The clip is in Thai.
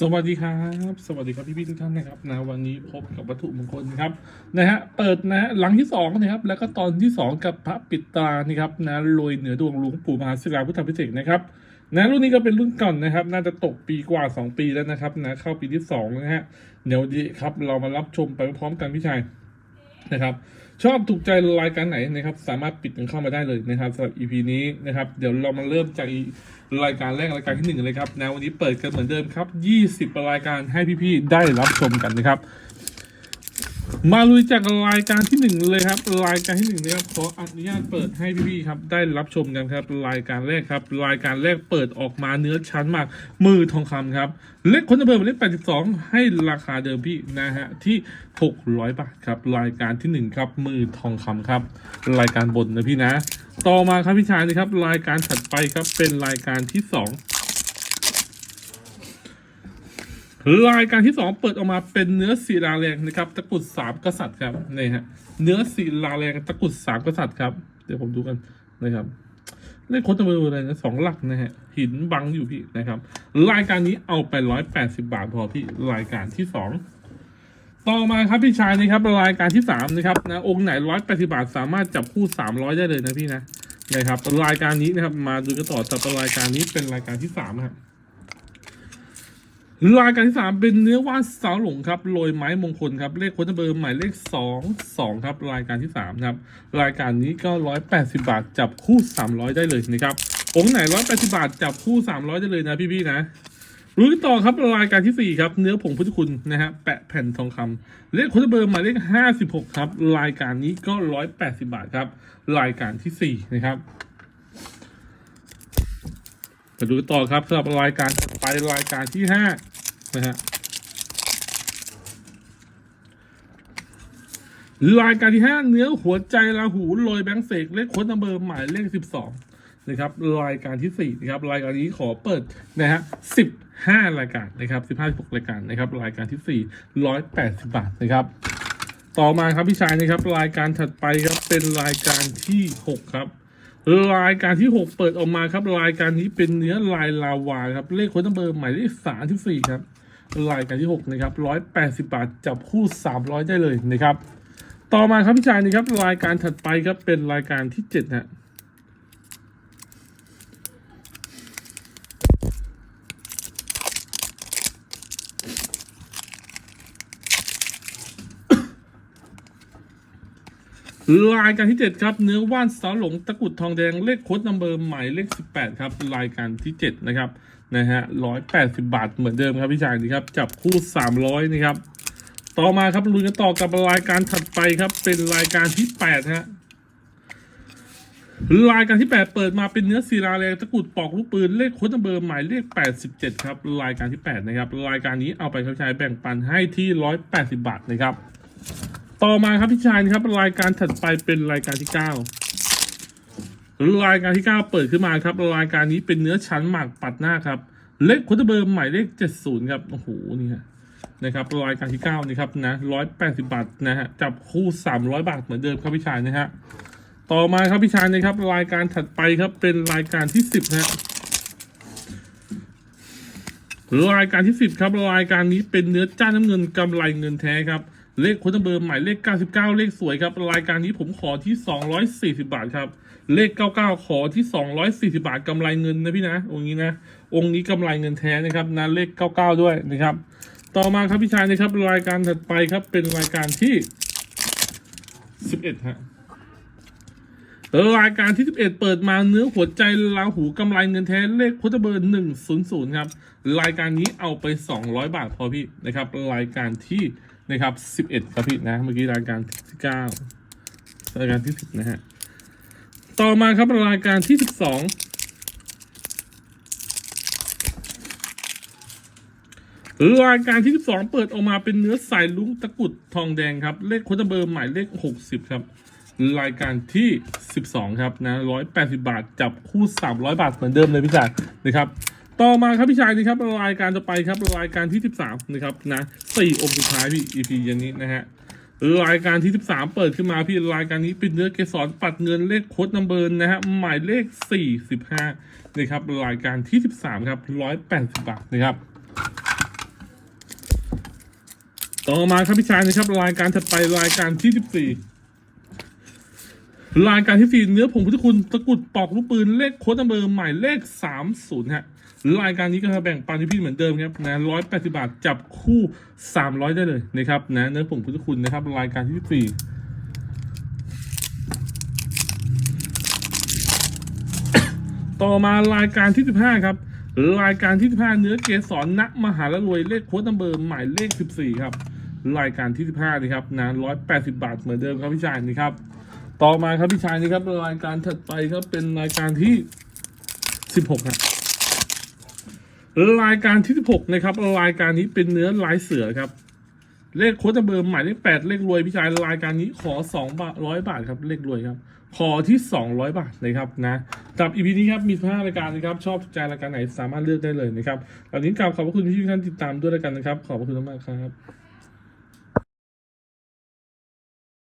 สวัสดีครับ สวัสดีครับพี่พี่ๆทุกท่านนะครับนะวันนี้พบกับวัตถุมงคลนะครับนะฮะเปิดนะฮะหลังที่สองนะครับแล้วก็ตอนที่สองกับพระปิดตานี่ครับนะรวยเหนือดวงหลวงปู่มหาศิลาพุทธพิเศษนะครับนะรุ่นนี้ก็เป็นรุ่นก่อนนะครับ น่าจะตกปีกว่าสองปีแล้วนะครับนะเข้าปีที่สองนะฮะเดี๋ยวดีครับเรามารับชมไปพร้อมกันพี่ชายนะครับ ชอบถูกใจรายการไหนนะครับ สามารถปิดกันเข้ามาได้เลยนะครับสำหรับ EP นี้นะครับเดี๋ยวเรามาเริ่มจากรายการแรกรายการที่หนึ่งเลยครับนะวันนี้เปิดกันเหมือนเดิมครับ 20 รายการให้พี่ๆได้รับชมกันนะครับ มาลุยจากรายการที่หนึ่งเลยครับ รายการที่หนึ่งนะครับขออนุญาตเปิดให้พี่ๆครับ ได้รับชมกันครับ รายการแรกครับ รายการแรกเปิดออกมาเนื้อชั้นมาก มือทองคำครับ เลขคนเดิมเลขแปดสิบสองให้ราคาเดิมพี่นะฮะที่หกร้อยบาทครับ รายการที่หนึ่งครับมือทองคำครับ รายการบนนะพี่นะ ต่อมาครับพี่ชายนะครับ รายการถัดไปครับเป็นรายการที่สอง รายการที่สองเปิดออกมาเป็นเนื้อศิลาแรงนะครับตะกุดสามกษัตริย์ครับนี่ฮะเนื้อศิลาแรงตะกุดสามกษัตริย์ครับเดี๋ยวผมดูกันนะครับเลขโคตรเบอร์อะไรนะสองหลักนะฮะหินบังอยู่พี่นะครับ รายการนี้เอาไปร้อยแปดสิบาทพอพี่รายการที่สองต่อมาครับพี่ชายนะครับรายการที่สามนะครับนะองค์ไหนร้อยแปดสิบาทสามารถจับคู่สามร้อยได้เลยนะพี่นะนะครับรายการนี้นะครับมาดูกันต่อแต่รายการนี้เป็นรายการที่สามครับ รายการที่สามเป็นเนื้อว่านสาวหลงครับโรยไม้มงคลครับเลขค้ดเบอร์หมายเลขสองสองครับรายการที่สามครับรายการนี้ก็ร้อยแปดสิบาทจับคู่สามร้อยได้เลยนะครับองไหนร้อยแปดสิบาทจับคู่สามร้อยได้เลยนะพี่ๆนะรู้ต่อครับรายการที่สี่ครับเนื้อผงพุทธคุณนะฮะแปะแผ่นทองคำเลขค้ดเบอร์หมายเลขห้าสิบหกครับรายการนี้ก็ร้อยแปดสิบาทครับรายการที่สี่นะครับ มาดูต่อครับสำหรับรายการถัดไปรายการที่ห้านะฮะรายการที่ห้าเนื้อหัวใจราหูโรยแบงค์เสกเลขค้ดนัมเบอร์หมายเลขสิบสองนะครับรายการที่สี่นะครับรายการนี้ขอเปิดนะฮะสิบห้ารายการนะครับสิบห้าสิบหกรายการนะครับรายการที่สี่ร้อยแปดสิบบาทนะครับ ต่อมาครับพี่ชายนะครับรายการถัดไปครับเป็นรายการที่หกครับ รายการที่หกเปิดออกมาครับ รายการนี้เป็นเนื้อลายลาวาครับ เลขคนตั้งเบอร์หมายเลขสามที่สี่ครับ รายการที่หกนะครับร้อยแปดสิบาท จับคู่สามร้อยได้เลยนะครับ ต่อมาครับพี่ชายนะครับ รายการถัดไปครับเป็นรายการที่เจ็ดนะ รายการที่ 7 ครับ เนื้อว่านสาหลงตะกุดทองแดงเลขโค้ดนัมเบอร์หมายเลข 18 ครับ รายการที่ 7 นะครับนะฮะ180บาทเหมือนเดิมครับพี่ชายนี่ครับ จับคู่300นะครับ ต่อมาครับลุยกันต่อกับรายการถัดไปครับ เป็นรายการที่8ฮะรายการที่ 8 เปิดมาเป็นเนื้อศิลาแรงตะกุดปอกลูกปืนเลขโค้ดนัมเบอร์หมายเลข 87 ครับ รายการที่ 8 นะครับ รายการนี้เอาไปครับชายแบ่งปันให้ที่ 180 บาทนะครับ ต่อมาครับพี่ชายนครับ รายการถัดไปเป็นรายการที่เก้ารายการที่เก้าเปิดขึ้นมาครับ รายการนี้เป็นเนื้อชั้นหมากปัดหน้าครับ เลขโคตเบอร์หมายเลขเจ็ดศูนย์ครับ โอ้โหนี่ฮะนะครับรายการที่เก้านี่ครับนะร้อยแปดสิบาทนะฮะจับคู่สามร้อยบาทเหมือนเดิมครับพี่ชายนะฮะต่อมาครับพี่ชายนะครับ รายการถัดไปครับเป็นรายการที่สิบนะฮะรายการที่สิบครับรายการนี้เป็นเนื้อจ้าน้ำเงินกำไรเงินแท้ครับ เลขโค้ดเบอร์หมายเลข 99 เลขสวยครับ รายการนี้ผมขอที่ 240 บาทครับ เลข 99 ขอที่ 240 บาทกำไรเงินนะพี่นะองค์นี้นะ องค์นี้กำไรเงินแท้นะครับนะเลข 99 ด้วยนะครับ ต่อมาครับพี่ชายนะครับ รายการถัดไปครับเป็นรายการที่ 11 ฮะรายการที่ 11 เปิดมาเนื้อหัวใจลาหูกำไรเงินแท้เลขพุทธเบอร์ 100 ครับ รายการนี้เอาไป 200 บาทพอพี่นะครับ รายการที่ นะครับ11ครับพี่นะ เมื่อกี้รายการที่9รายการที่10นะฮะ ต่อมาครับรายการที่12รายการที่ 12 เปิดออกมาเป็นเนื้อสายลุ้งตะกุดทองแดงครับ เลขโคดเบอร์หมายเลข 60 ครับ รายการที่ 12 ครับนะ180 บาท จับคู่ 300 บาทเหมือนเดิมเลยพี่ชานะครับ ต่อมาครับพี่ชายนี่ครับรายการต่อไปครับรายการที่ 13นะครับนะสี่องค์สุดท้ายพี่ EP ย่างนี้นะฮะรายการที่ 13 เปิดขึ้นมาพี่รายการนี้เป็นเนื้อเกสรปัดเงินเลขโค้ดนัมเบอร์นะฮะหมายเลข 45นะครับรายการที่ 13ครับ180 บาทนะครับต่อมาครับพี่ชายนะครับรายการถัดไปรายการที่สิบสี่รายการที่สี่เนื้อผงพุทธคุณตะกุดปอกลูกปืนเลขโค้ดนัมเบอร์หมายเลขสามศูนย์ฮะ รายการนี้ก็จะแบ่งปันให้พี่เหมือนเดิมครับนะร้อยแปดสิบาทจับคู่สามร้อยได้เลยนะครับนะเนื้อผงพุทธคุณนะครับรายการที่สิบสี่ต่อมารายการที่15ครับ รายการที่15เนื้อเกสรณมหาละรวยเลขโค้ดนัมเบอร์หมายเลข14ครับ รายการที่15นะครับนะ180บาทเหมือนเดิมครับพี่ชายนี่ครับ ต่อมาครับพี่ชายนี่ครับรายการถัดไปครับเป็นรายการที่16ครับ รายการที่ 16 นะครับ รายการนี้เป็นเนื้อลายเสือครับ เลขโค้ดเบอร์หมายเลขแปดเลขรวยพี่ชายรายการนี้ขอสองบาทร้อยบาทครับเลขรวยครับ ขอที่สองร้อยบาทนะครับนะกับอีพีนี้ครับมีห้ารายการนะครับชอบใจรายการไหนสามารถเลือกได้เลยนะครับตอนนี้กล่าบขอบพระคุณที่ทุกท่านติดตามด้วยแล้วกันนะครับ ขอบพระคุณมากครับ